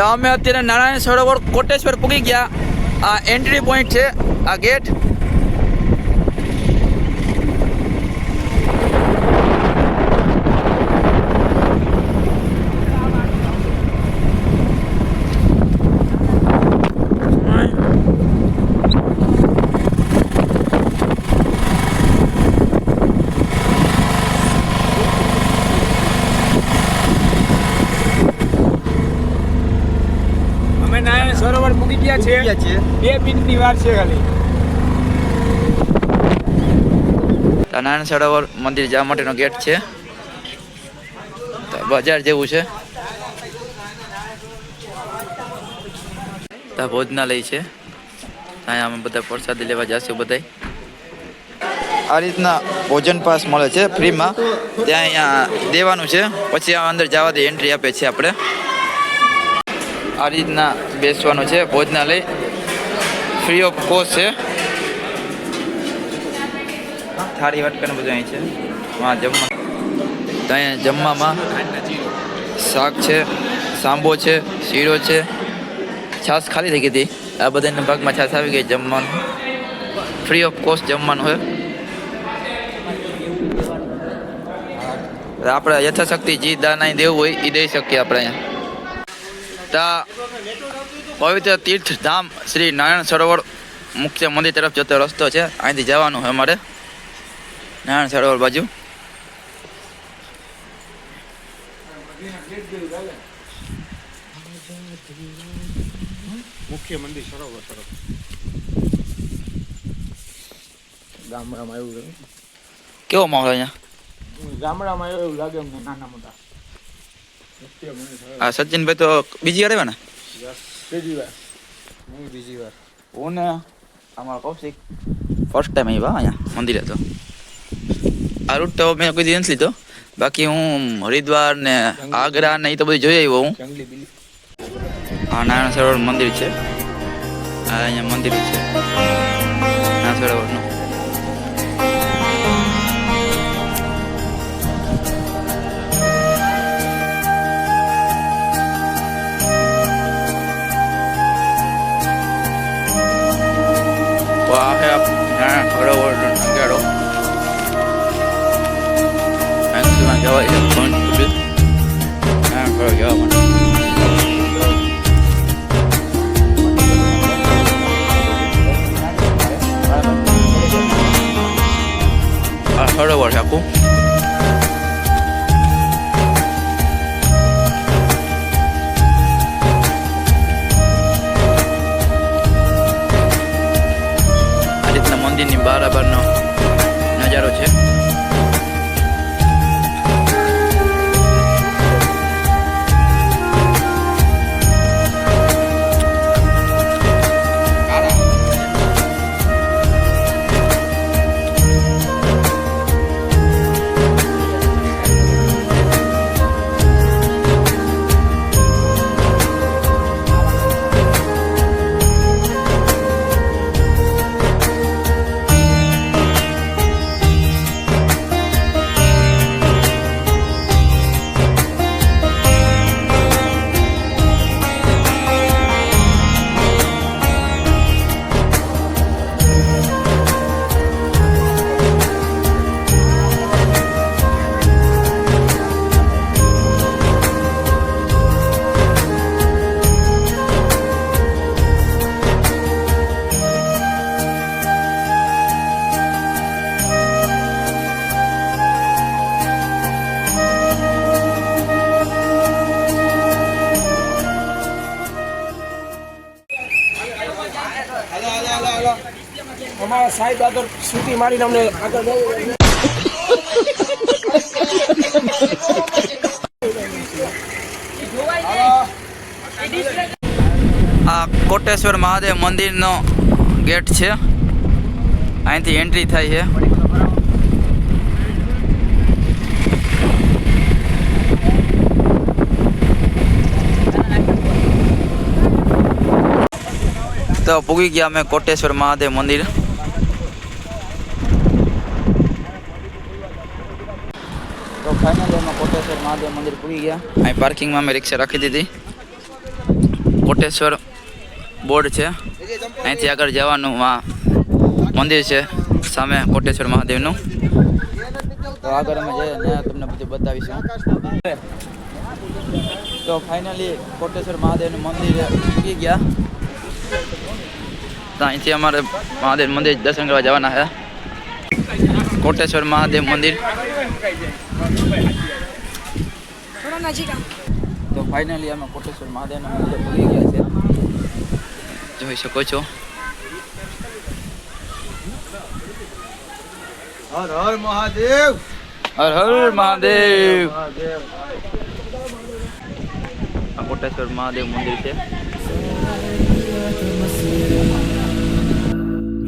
તો અમે અત્યારે નારાયણ સરોવર કોટેશ્વર પૂગી ગયા. આ એન્ટ્રી પોઈન્ટ છે આ ગેટ અમે નારાયણ સરોવર મૂકી ગયા છે. બે મિનિટની વાર છે ખાલી. નારાયણ સરોવર મંદિર જવા માટેનો ગેટ છે. બજાર જેવું છે. તો ભોજનાલય છે. અહીંયા અમે બધા પ્રસાદી લેવા જઈશું બધાય. આ રીતના ભોજન પાસ મળે છે ફ્રીમાં. ત્યાં અહીંયા દેવાનું છે. પછી આ અંદર જવા દે એન્ટ્રી આપે છે આપણે. આ રીતના બેસવાનું છે ભોજનાલય ફ્રી ઓફ કોસ્ટ છે. થાળી વાટકાનું બધું અહીં છે. હા જમવા ત્યાં અહીંયા જમવામાં શાક છે સાંબો છે શીરો છે. છાશ ખાલી થઈ ગઈ હતી. આ બધાના ભાગમાં છાશ આવી ગઈ જમવાનું. ફ્રી ઓફ કોસ્ટ જમવાનું હોય આપણે યથાશક્તિ જે દાન અહીં દેવું હોય એ દઈ શકીએ આપણે અહીંયા. પવિત્ર તીર્થધામ શ્રી નારાયણ સરોવર મુખ્ય મંદિર તરફ જતો રસ્તો છે. અહીંથી જવાનું હોય અમારે. નારાયણ સરોવર બાજુ. મુખ્ય મંદિર સરોવર તરફ. ગામડામાં એવું કેવો માહોલ અહીંયા? ગામડામાં એવું લાગે અમને નાના મોટા. સચિનભાઈ તો બીજી વાર આવ્યા ને? બીજી વાર. હું બીજી વાર. હું ને અમારા કૌશિક ફર્સ્ટ ટાઈમ આવ્યા અહીંયા મંદિરે તો. આ રૂટ તો મેં કોઈ દિવસ લીધો. બાકી હું હરિદ્વાર ને આગ્રા ને એ તો બધું જોઈ આવ્યો હું. હા નારાયણ સરોવર મંદિર છે. અહીંયા મંદિર છે. નારાયણ સરોવરનું. આ કોટેશ્વર મહાદેવ મંદિરનો ગેટ છે. અહીંથી એન્ટ્રી થાય છે. તો પૂગી ગયા અમે કોટેશ્વર મહાદેવ મંદિર. તો ફાઇનલી અમે કોટેશ્વર મહાદેવ મંદિર પૂગી ગયા. અહીં પાર્કિંગમાં અમે રિક્ષા રાખી દીધી. કોટેશ્વર બોર્ડ છે. અહીંથી આગળ જવાનું આ મંદિર છે સામે કોટેશ્વર મહાદેવનું. તો આગળ અમે જઈએ તમને બધું બતાવીશું. તો ફાઇનલી કોટેશ્વર મહાદેવનું મંદિર પૂગી ગયા. તો અહીંથી અમારે મહાદેવ મંદિર દર્શન કરવા જવાના છે. કોટેશ્વર મહાદેવ મંદિર. તો ફાઇનલી અમે કોટેશ્વર મહાદેવના મંદિર ભૂલી ગયા છે. જોઈ શકો છો. હર હર મહાદેવ. હર હર મહાદેવ. આ કોટેશ્વર મહાદેવ મંદિર છે.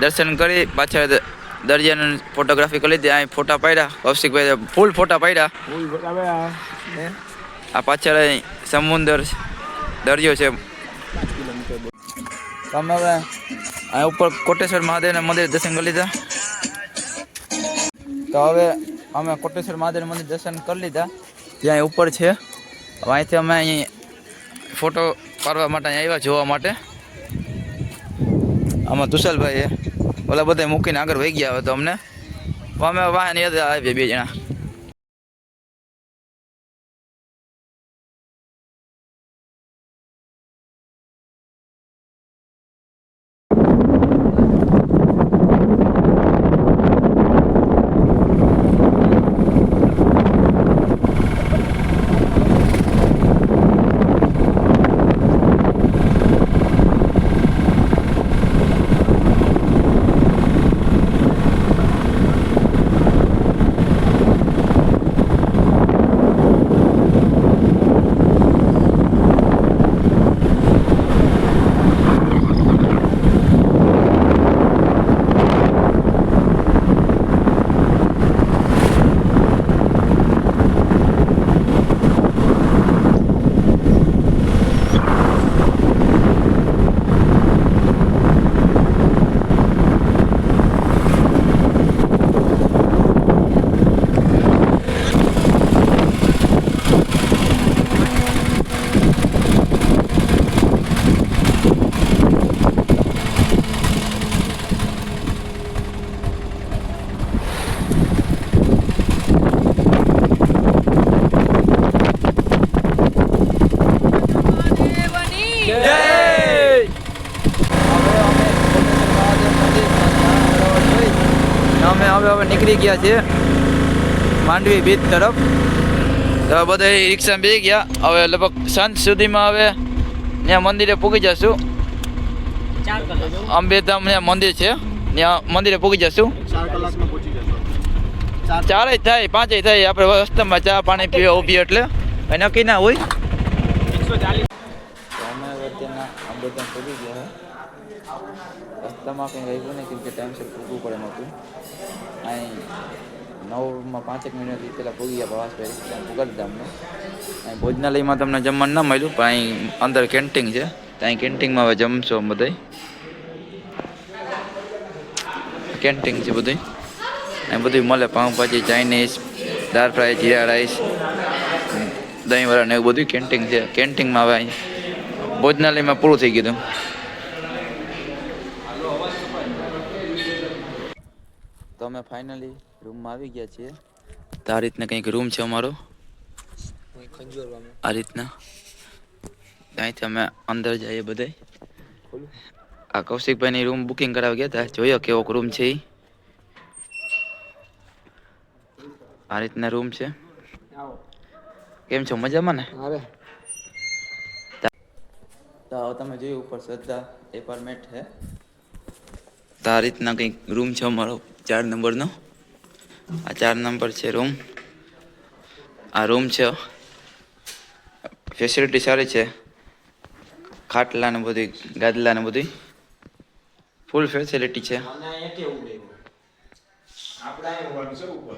દર્શન કરી પાછળ દરિયાની ફોટોગ્રાફી કરી લીધી અહીં ફોટા પાડ્યા કૌશિકભાઈ ફૂલ ફોટા પાડ્યા. આ પાછળ સમુદર દરિયો છે. તમે હવે અહીં ઉપર કોટેશ્વર મહાદેવના મંદિર દર્શન કરી લીધા. તો હવે અમે કોટેશ્વર મહાદેવ મંદિર દર્શન કરી લીધા. ત્યાં ઉપર છે. અહીંથી અમે અહીં ફોટો પાડવા માટે અહીં આવ્યા જોવા માટે. આમાં તુષાલભાઈએ ઓલા બધા મૂકીને આગળ વહી ગયા હવે તો અમને. અમે વાહન યાદ આવીએ બે જણા. અમે હવે હવે નીકળી ગયા છીએ માંડવી બીચ તરફ. તો બધા રિક્ષા બે ગયા. હવે લગભગ સાંજ સુધીમાં હવે ત્યાં મંદિરે પૂગી જશું. અંબેધામ ત્યાં મંદિર છે. ત્યાં મંદિરે પૂગી જશું. ચારે થાય પાંચે થાય. આપણે રસ્તામાં ચા પાણી પીવા ઊભી એટલે. નક્કી ના હોય. પૂગી ગયા રસ્તામાં કંઈ રહ્યું નહીં, કેમ કે ટાઈમસર પૂગવું પડે નહોતું. અહીં નવમાં પાંચેક મિનિટ પહેલાં પૂગી ગયા પ્રવાસભાઈ, ત્યાં પુગાડી દીધા અમને અહીં ભોજનાલયમાં તમને જમવાનું ન મળ્યું, પણ અહીં અંદર કેન્ટીન છે ત્યાં કેન્ટીનમાં હવે જમશો બધાય. કેન્ટીન છે બધું અહીં બધું મળે pav bhaji Chinese, dal fry, jeera rice દહીંવડા ને એવું બધું કેન્ટીન છે. કેન્ટીનમાં હવે અહીં ભોજનાલયમાં પૂરું થઈ ગયું તો અમે ફાઇનલી રૂમમાં આવી ગયા છીએ. તો આ રીતના કંઈક રૂમ છે અમારો. આ રીતના. ત્યાંથી અમે અંદર જઈએ બધે આ કૌશિકભાઈની રૂમ બુકિંગ કરાવી ગયા હતા. જોયો કેવો રૂમ છે એ આ રીતના રૂમ છે. કેમ છો? મજામાં ને? અરે તો તમે જોયું ઉપર શ્રદ્ધા એપાર્ટમેન્ટ છે. તો આ રીતના કંઈક રૂમ છે અમારો ચાર નંબરનો. આ ચાર નંબર છે રૂમ આ રૂમ છે ફેસિલિટી સારી છે. ખાટલા ને બધી ગાદલા ને બધી ફૂલ ફેસિલિટી છે. ઉપર.